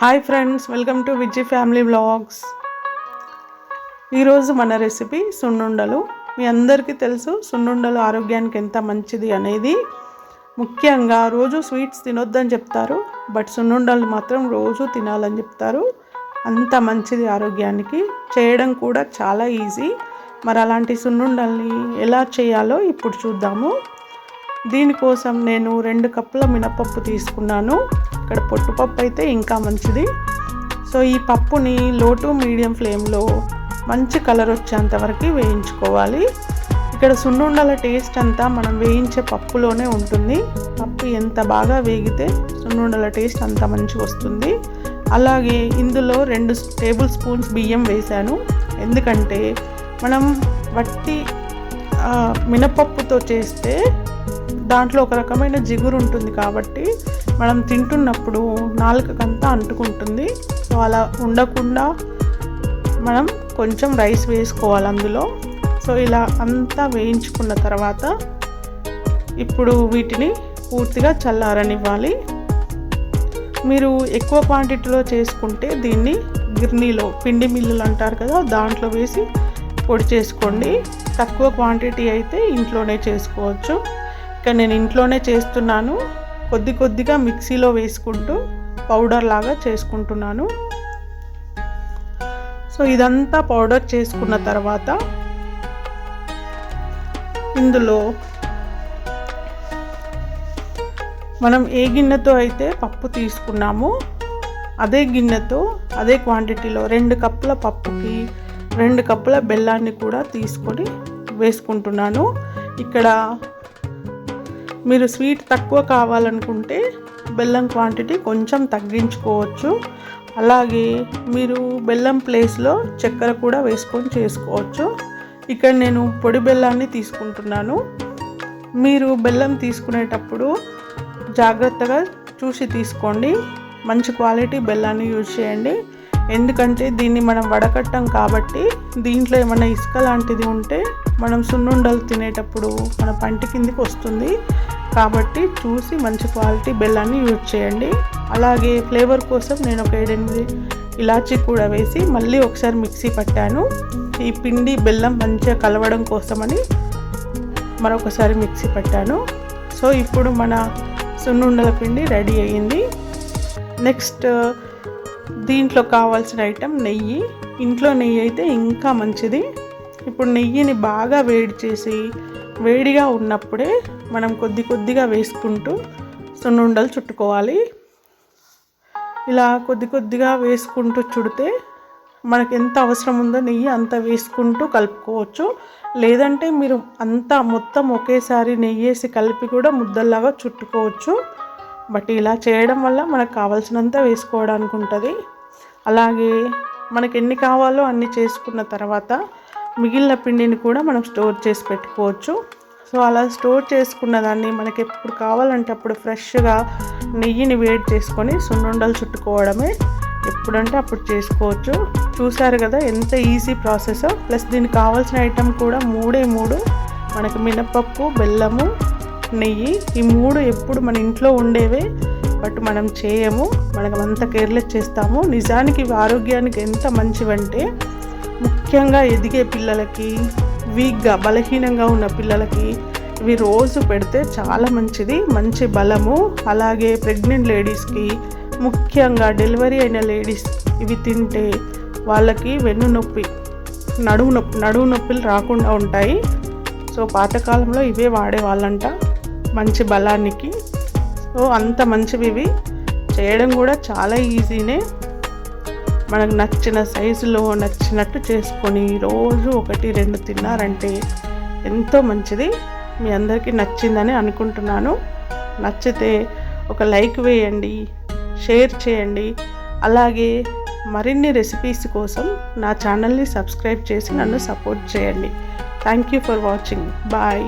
Hi friends welcome to Vijay family vlogs ఈరోజు మన recipe సున్నుండలు. మీ అందరికీ తెలుసు సున్నుండలు ఆరోగ్యానికి ఎంత మంచిది అనేది. ముఖ్యంగా రోజు స్వీట్స్ తినొద్దని చెప్తారు బట్ సున్నుండలు మాత్రం రోజు తినాలని చెప్తారు. అంత మంచిది ఆరోగ్యానికి. చేయడం కూడా చాలా ఈజీ మరి అలాంటి సున్నుండల్ని ఎలా చేయాలో ఇప్పుడు చూద్దాము. దీనికోసం నేను రెండు కప్పుల మినపప్పు తీసుకున్నాను. ఇక్కడ పొట్టుపప్పు అయితే ఇంకా మంచిది. సో ఈ పప్పుని లో టు మీడియం ఫ్లేమ్లో మంచి కలర్ వచ్చేంత వరకు వేయించుకోవాలి. ఇక్కడ సున్నుండల టేస్ట్ అంతా మనం వేయించే పప్పులోనే ఉంటుంది. పప్పు ఎంత బాగా వేగితే సున్నుండల టేస్ట్ అంత మంచిగా వస్తుంది. అలాగే ఇందులో రెండు టేబుల్ స్పూన్స్ బియ్యం వేశాను. ఎందుకంటే మనం వట్టి మినపప్పుతో చేస్తే దాంట్లో ఒక రకమైన జిగురు ఉంటుంది కాబట్టి మనం తింటున్నప్పుడు నాలుకకంతా అంటుకుంటుంది. సో అలా ఉండకుండా మనం కొంచెం రైస్ వేసుకోవాలి అందులో. సో ఇలా అంతా వేయించుకున్న తర్వాత ఇప్పుడు వీటిని పూర్తిగా చల్లారనివ్వాలి. మీరు ఎక్కువ క్వాంటిటీలో చేసుకుంటే దీన్ని గిర్నీలో పిండి మిల్లులు అంటారు కదా దాంట్లో వేసి పొడి చేసుకోండి. తక్కువ క్వాంటిటీ అయితే ఇంట్లోనే చేసుకోవచ్చు. ఇక్కడ నేను ఇంట్లోనే చేస్తున్నాను. కొద్ది కొద్దిగా మిక్సీలో వేసుకుంటూ పౌడర్ లాగా చేసుకుంటున్నాను. సో ఇదంతా పౌడర్ చేసుకున్న తర్వాత ఇందులో మనం ఏ గిన్నెతో అయితే పప్పు తీసుకున్నామో అదే గిన్నెతో అదే క్వాంటిటీలో రెండు కప్పుల పప్పుకి రెండు కప్పుల బెల్లాన్ని కూడా తీసుకొని వేసుకుంటున్నాను. ఇక్కడ మీరు స్వీట్ తక్కువ కావాలనుకుంటే బెల్లం క్వాంటిటీ కొంచెం తగ్గించుకోవచ్చు. అలాగే మీరు బెల్లం ప్లేస్లో చక్కెర కూడా వేసుకొని చేసుకోవచ్చు. ఇక్కడ నేను పొడి బెల్లాన్ని తీసుకుంటున్నాను. మీరు బెల్లం తీసుకునేటప్పుడు జాగ్రత్తగా చూసి తీసుకోండి. మంచి క్వాలిటీ బెల్లాన్ని యూజ్ చేయండి. ఎందుకంటే దీన్ని మనం వడకట్టం కాబట్టి దీంట్లో ఏమైనా ఇసుక లాంటిది ఉంటే మనం సున్నుండలు తినేటప్పుడు మన పంటి కిందికి వస్తుంది. కాబట్టి చూసి మంచి క్వాలిటీ బెల్లాన్ని యూజ్ చేయండి. అలాగే ఫ్లేవర్ కోసం నేను ఒక ఏడెనిమిది ఇలాచీ కూడా వేసి మళ్ళీ ఒకసారి మిక్సీ పట్టాను. ఈ పిండి బెల్లం మంచిగా కలవడం కోసమని మరొకసారి మిక్సీ పట్టాను. సో ఇప్పుడు మన సున్నుండల పిండి రెడీ అయ్యింది. నెక్స్ట్ దీంట్లో కావాల్సిన ఐటెం నెయ్యి. ఇంట్లో నెయ్యి అయితే ఇంకా మంచిది. ఇప్పుడు నెయ్యిని బాగా వేడి చేసి వేడిగా ఉన్నప్పుడే మనం కొద్ది కొద్దిగా వేసుకుంటూ సున్నుండలు చుట్టుకోవాలి. ఇలా కొద్ది కొద్దిగా వేసుకుంటూ చుడితే మనకు ఎంత అవసరం ఉందో నెయ్యి అంత వేసుకుంటూ కలుపుకోవచ్చు. లేదంటే మీరు అంతా మొత్తం ఒకేసారి నెయ్యి వేసి కలిపి కూడా ముద్దల్లాగా చుట్టుకోవచ్చు. బట్ ఇలా చేయడం వల్ల మనకు కావాల్సినంత వేసుకోవడానికి ఉంటుంది. అలాగే మనకి ఎన్ని కావాలో అన్ని చేసుకున్న తర్వాత మిగిలిన పిండిని కూడా మనం స్టోర్ చేసి పెట్టుకోవచ్చు. సో అలా స్టోర్ చేసుకున్న దాన్ని మనకి ఎప్పుడు కావాలంటే అప్పుడు ఫ్రెష్గా నెయ్యిని వేడి చేసుకొని సున్నుండలు చుట్టుకోవడమే ఎప్పుడంటే అప్పుడు చేసుకోవచ్చు. చూసారు కదా ఎంత ఈజీ ప్రాసెస్. ప్లస్ దీనికి కావాల్సిన ఐటెం కూడా మూడే మూడు. మనకి మినపప్పు బెల్లము నెయ్యి ఈ మూడు ఎప్పుడు మన ఇంట్లో ఉండేవే. బట్ మనం చేయము. మనకు అంత కేర్లెస్ చేస్తాము. నిజానికి ఇవి ఆరోగ్యానికి ఎంత మంచివంటే ముఖ్యంగా ఎదిగే పిల్లలకి వీక్గా బలహీనంగా ఉన్న పిల్లలకి ఇవి రోజు పెడితే చాలా మంచిది మంచి బలము. అలాగే ప్రెగ్నెంట్ లేడీస్కి ముఖ్యంగా డెలివరీ అయిన లేడీస్ ఇవి తింటే వాళ్ళకి వెన్ను నొప్పి నడువు నొప్పి నడువు నొప్పులు రాకుండా ఉంటాయి. సో పాతకాలంలో ఇవే వాడేవాళ్ళంట మంచి బలానికి. సో అంత మంచివి ఇవి చేయడం కూడా చాలా ఈజీనే. మనకు నచ్చిన సైజులో నచ్చినట్టు చేసుకొని రోజు ఒకటి రెండు తిన్నారంటే ఎంతో మంచిది. మీ అందరికీ నచ్చిందని అనుకుంటున్నాను. నచ్చితే ఒక లైక్ వేయండి షేర్ చేయండి. అలాగే మరిన్ని రెసిపీస్ కోసం నా ఛానల్ని సబ్స్క్రైబ్ చేసి నన్ను సపోర్ట్ చేయండి. Thank you for watching. Bye.